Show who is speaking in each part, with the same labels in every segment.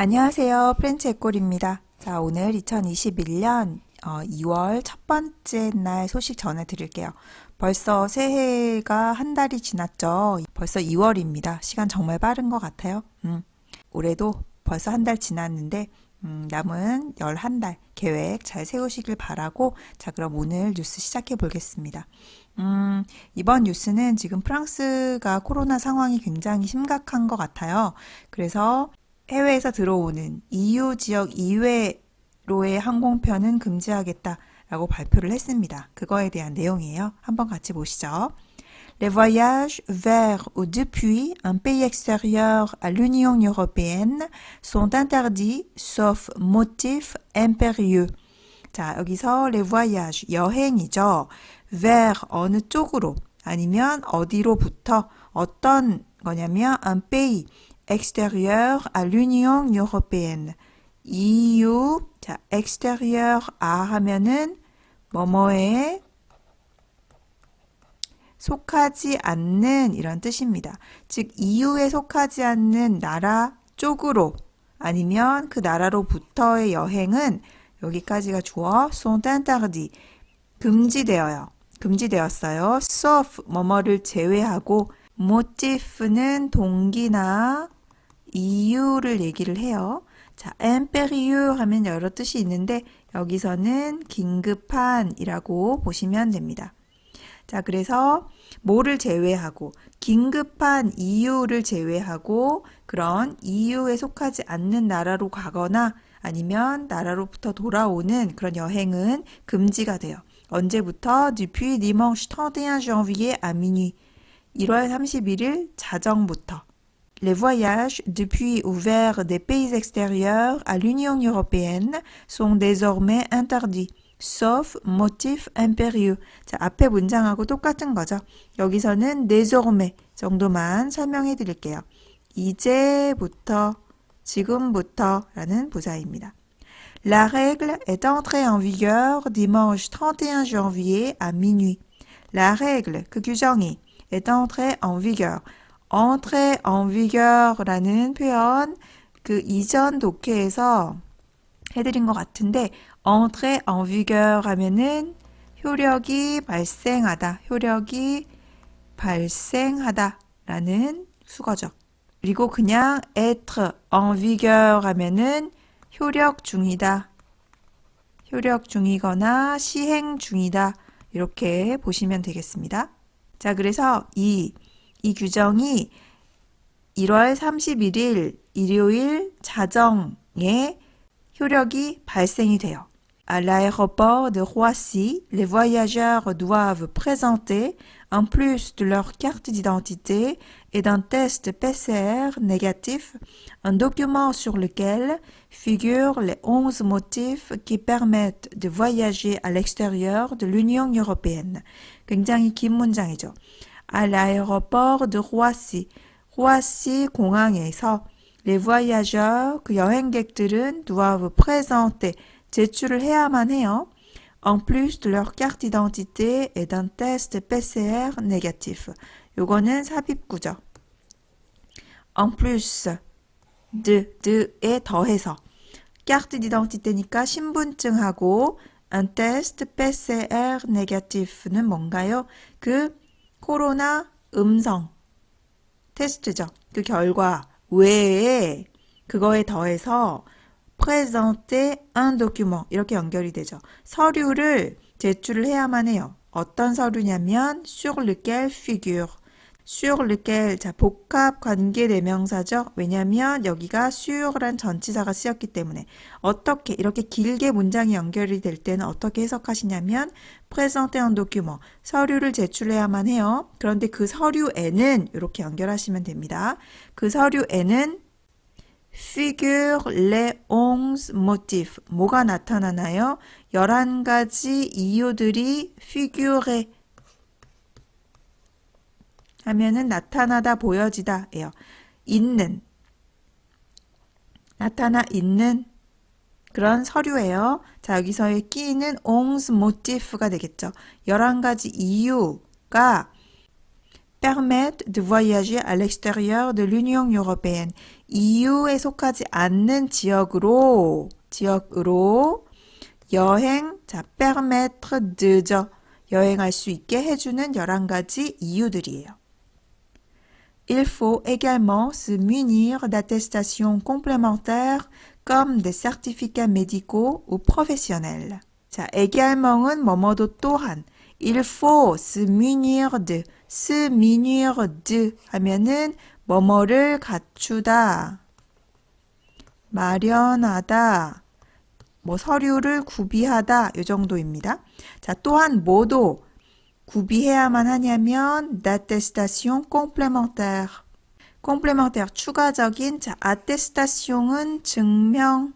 Speaker 1: 안녕하세요. 프렌치 에꼴입니다. 자, 오늘 2021년 2월 첫 번째 날 소식 전해드릴게요. 벌써 새해가 한 달이 지났죠. 벌써 2월입니다. 시간 정말 빠른 것 같아요. 음, 올해도 벌써 한 달 지났는데 음, 남은 11달 계획 잘 세우시길 바라고 자, 그럼 오늘 뉴스 시작해 보겠습니다. 음, 이번 뉴스는 지금 프랑스가 코로나 상황이 굉장히 심각한 것 같아요. 그래서 해외에서 들어오는 EU 지역 이외로의 항공편은 금지하겠다라고 발표를 했습니다. 그거에 대한 내용이에요. 한번 같이 보시죠. Les voyages vers ou depuis un pays extérieur à l'Union européenne sont interdits sauf motif impérieux. 자, 여기서 les voyages, 여행이죠. vers, 어느 쪽으로, 아니면 어디로부터, 어떤 거냐면 un pays, extérieur à l'Union européenne. EU, 자, extérieur à 하면은 뭐뭐에 속하지 않는 이런 뜻입니다. 즉, EU에 속하지 않는 나라 쪽으로 아니면 그 나라로부터의 여행은 여기까지가 주어 sont interdits 금지되어요. 금지되었어요. sauf 뭐뭐를 제외하고 motif는 동기나 이유를 얘기를 해요. 자, impérieux 하면 여러 뜻이 있는데 여기서는 긴급한이라고 보시면 됩니다. 자, 그래서 뭐를 제외하고 긴급한 이유를 제외하고 그런 이유에 속하지 않는 나라로 가거나 아니면 나라로부터 돌아오는 그런 여행은 금지가 돼요. 언제부터? depuis dimanche 31 janvier à minuit. 1월 31일 자정부터. Les voyages depuis ou vers des pays extérieurs à l'Union européenne sont désormais interdits, sauf motif impérieux. 자, 앞에 문장하고 똑같은 거죠. 여기서는 désormais 정도만 설명해 드릴게요. 이제부터, 지금부터라는 부사입니다. La règle est entrée en vigueur dimanche 31 janvier à minuit. La règle, 그 규정이 est entrée en vigueur. Entrée en vigueur라는 표현 그 이전 독해에서 해드린 것 같은데 entrée en vigueur 하면은 효력이 발생하다, 효력이 발생하다 라는 수거죠. 그리고 그냥 être en vigueur 하면은 효력 중이다, 효력 중이거나 시행 중이다 이렇게 보시면 되겠습니다. 자, 그래서 이, 이 규정이 1월 31일 일요일 자정에 효력이 발생이 돼요. À l'aéroport de Roissy, les voyageurs doivent présenter, en plus de leur carte d'identité et d'un test PCR négatif, un document sur lequel figurent les 11 motifs qui permettent de voyager à l'extérieur de l'Union européenne. 굉장히 긴 문장이죠. À l'aéroport de Roissy, Roissy 공항에서 les voyageurs, 그 여행객들은 doivent présenter, 제출을 해야만 해요. En plus de leur carte d'identité et d'un test PCR négatif. 요거는 삽입구죠. En plus de, de에 더해서 carte d'identité니까 신분증하고 un test PCR négatif는 뭔가요? 그 코로나 음성 테스트죠. 그 결과 외에 그거에 더해서 présenter un document 이렇게 연결이 되죠. 서류를 제출을 해야만 해요. 어떤 서류냐면 sur lequel figure sur lequel 자 복합 관계 대명사죠. 왜냐하면 여기가 sur란 전치사가 쓰였기 때문에 어떻게 이렇게 길게 문장이 연결이 될 때는 어떻게 해석하시냐면 présenter un document 서류를 제출해야만 해요. 그런데 그 서류에는 이렇게 연결하시면 됩니다. 그 서류에는 figure les 11 motifs. 뭐가 나타나나요? 11가지 이유들이 figure 하면은 나타나다 보여지다 예요. 있는 나타나 있는 그런 서류예요. 자, 여기서의 끼는 11 motif가 되겠죠. 11가지 이유가 permettent de voyager à l'extérieur de l'Union européenne. EU에 속하지 않는 지역으로 지역으로 여행 자 permettre de죠. 여행할 수 있게 해주는 11가지 이유들이에요. Il faut également se munir d'attestations complémentaires comme des certificats médicaux ou professionnels. 자, également은 뭐뭐도 또한 il faut se munir de se munir de 하면은 뭐뭐를 갖추다 마련하다 뭐 서류를 구비하다 이 정도입니다. 자, 또한 뭐도 구비해야만 하냐면 d'attestation complémentaire. complémentaire 추가적인 자, attestation은 증명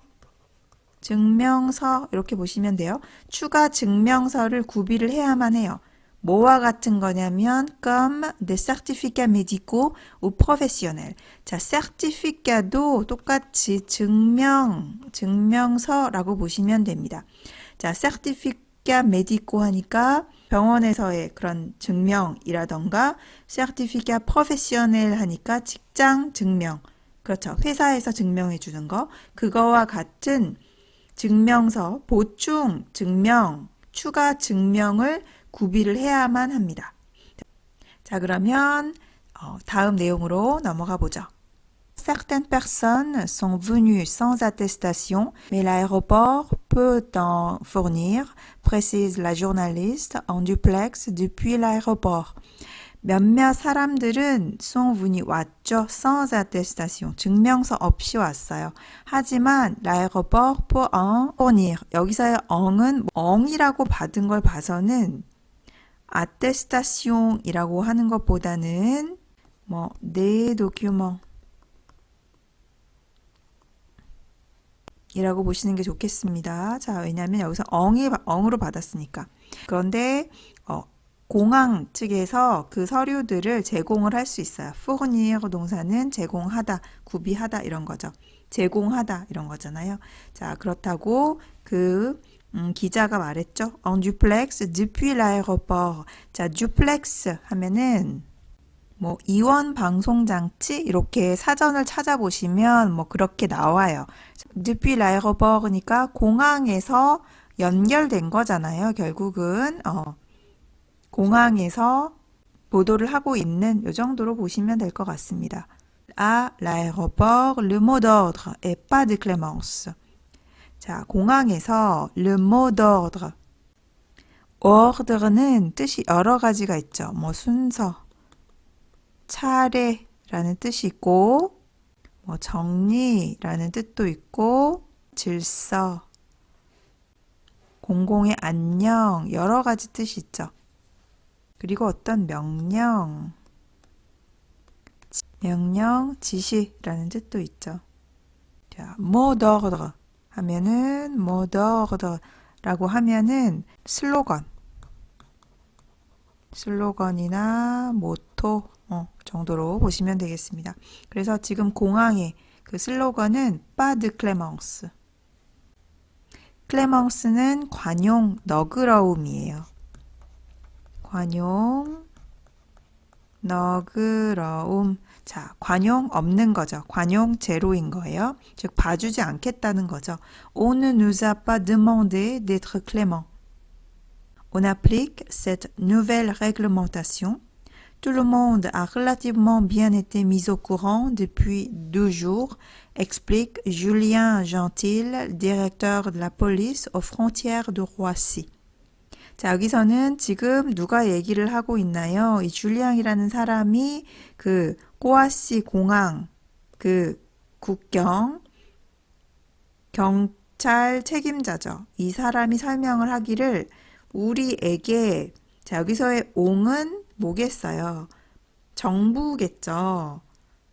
Speaker 1: 증명서 이렇게 보시면 돼요. 추가 증명서를 구비를 해야만 해요. 뭐와 같은 거냐면 comme des certificats médicaux ou professionnels. 자, certificat도 똑같이 증명, 증명서라고 보시면 됩니다. 자, certificat médicaux 하니까 병원에서의 그런 증명이라던가 certificat professionnel 하니까 직장 증명. 그렇죠. 회사에서 증명해 주는 거. 그거와 같은 증명서, 보충 증명, 추가 증명을 구비를 해야만 합니다. 자, 그러면 어, 다음 내용으로 넘어가 보죠. Certaines personnes sont venues sans attestation, mais l'aéroport peut en fournir, précise la journaliste en duplex depuis l'aéroport. 몇몇 사람들은 venus 왔죠. sans attestation. 증명서 없이 왔어요. 하지만 l'aéroport peut en fournir. 여기서의 eng은 eng이라고 받은 걸 봐서는 attestation이라고 하는 것보다는 뭐 des documents 이라고 보시는 게 좋겠습니다. 자, 왜냐하면 여기서 엉이, 엉으로 받았으니까. 그런데, 어, 공항 측에서 그 서류들을 제공을 할 수 있어요. fournir 동사는 제공하다, 구비하다 이런 거죠. 제공하다 이런 거잖아요. 자, 그렇다고 그 음, 기자가 말했죠. en duplex depuis l'aéroport. 자, duplex 하면은 뭐 이원 방송 장치 이렇게 사전을 찾아보시면 뭐 그렇게 나와요. depuis l'aéroport니까 공항에서 연결된 거잖아요. 결국은 어, 공항에서 보도를 하고 있는 요 정도로 보시면 될 것 같습니다. À l'aéroport, le mot d'ordre. 자, 공항에서 d'ordre. ordre는 뜻이 여러 가지가 있죠. 뭐 순서, 차례라는 뜻이 있고, 뭐 정리라는 뜻도 있고, 질서, 공공의 안녕, 여러 가지 뜻이 있죠. 그리고 어떤 명령, 명령, 지시라는 뜻도 있죠. 자, d'ordre 하면은 d'ordre라고 하면은 슬로건, 슬로건이나 모토 어, 정도로 보시면 되겠습니다. 그래서 지금 공항의 그 슬로건은 de clémence. 클레멍스는 관용, 너그러움이에요. 관용, 너그러움. 자, 관용 없는 거죠. 관용 제로인 거예요. 즉, 봐주지 않겠다는 거죠. On ne nous a pas demandé d'être clément. On applique cette nouvelle réglementation. Tout le monde a relativement bien été mis au courant depuis deux jours, explique Julien Gentil, directeur de la police aux frontières de Roissy. 자, 여기서는 지금 누가 얘기를 하고 있나요? 이 줄리앙이라는 사람이 그 꼬아시 공항 그 국경 경찰 책임자죠. 이 사람이 설명을 하기를 우리에게 자, 여기서의 옹은 뭐겠어요? 정부겠죠.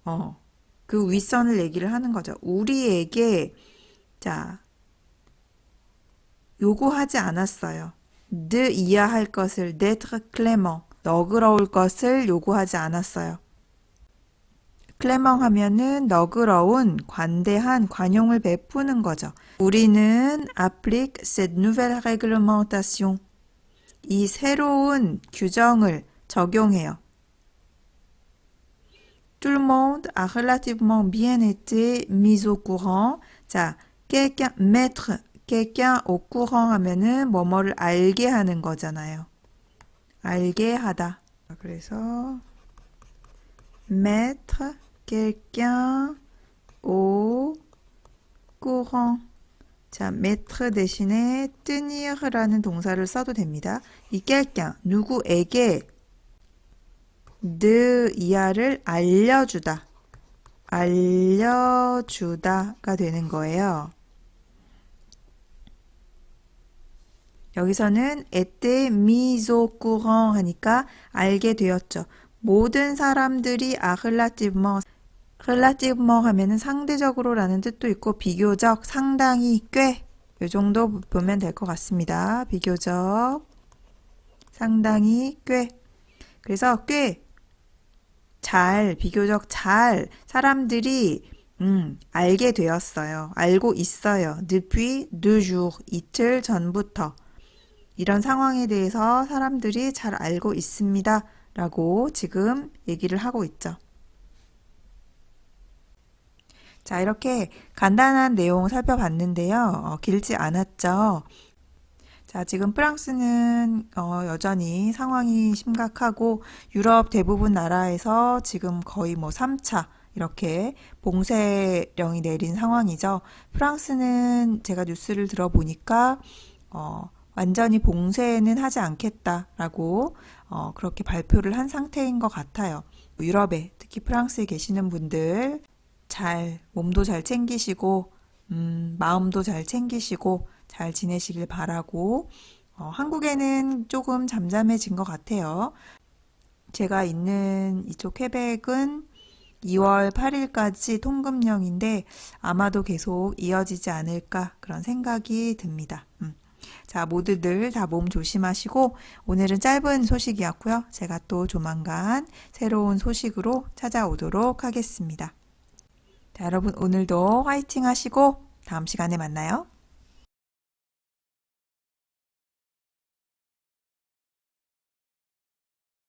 Speaker 1: 어, 그 윗선을 얘기를 하는 거죠. 우리에게 자 요구하지 않았어요. de 이해할 것을 d'être 너그러울 것을 요구하지 않았어요. 클레멍 하면은 너그러운, 관대한, 관용을 베푸는 거죠. 우리는 applique cette nouvelle réglementation. 이 새로운 규정을 적용해요. Tout le monde a relativement bien été mis au courant. 자, quelqu'un, mettre, quelqu'un au courant 하면은 뭐뭐를 알게 하는 거잖아요. 알게 하다. 그래서 mettre quelqu'un au courant. 자, mettre 대신에 tenir라는 동사를 써도 됩니다. 이 quelqu'un, 누구에게 드 이하를 알려주다. 알려주다가 되는 거예요. 여기서는 mis au courant 하니까 알게 되었죠. 모든 사람들이 아 relativement relativement 하면은 상대적으로라는 뜻도 있고 비교적 상당히 꽤 요 정도 보면 될 것 같습니다. 비교적 상당히 꽤 그래서 꽤 잘, 비교적 잘 사람들이 음, 알게 되었어요. 알고 있어요. depuis deux jours, 이틀 전부터. 이런 상황에 대해서 사람들이 잘 알고 있습니다. 라고 지금 얘기를 하고 있죠. 자, 이렇게 간단한 내용 살펴봤는데요. 어, 길지 않았죠. 자, 지금 프랑스는 어, 여전히 상황이 심각하고 유럽 대부분 나라에서 지금 거의 뭐 3차 이렇게 봉쇄령이 내린 상황이죠. 프랑스는 제가 뉴스를 들어보니까 어, 완전히 봉쇄는 하지 않겠다라고 어, 그렇게 발표를 한 상태인 것 같아요. 유럽에 특히 프랑스에 계시는 분들 잘 몸도 잘 챙기시고 음, 마음도 잘 챙기시고 잘 지내시길 바라고 어, 한국에는 조금 잠잠해진 것 같아요. 제가 있는 이쪽 퀘벡은 2월 8일까지 통금령인데 아마도 계속 이어지지 않을까 그런 생각이 듭니다. 음. 자, 모두들 다 몸 조심하시고 오늘은 짧은 소식이었고요. 제가 또 조만간 새로운 소식으로 찾아오도록 하겠습니다. 자, 여러분 오늘도 화이팅 하시고 다음 시간에 만나요.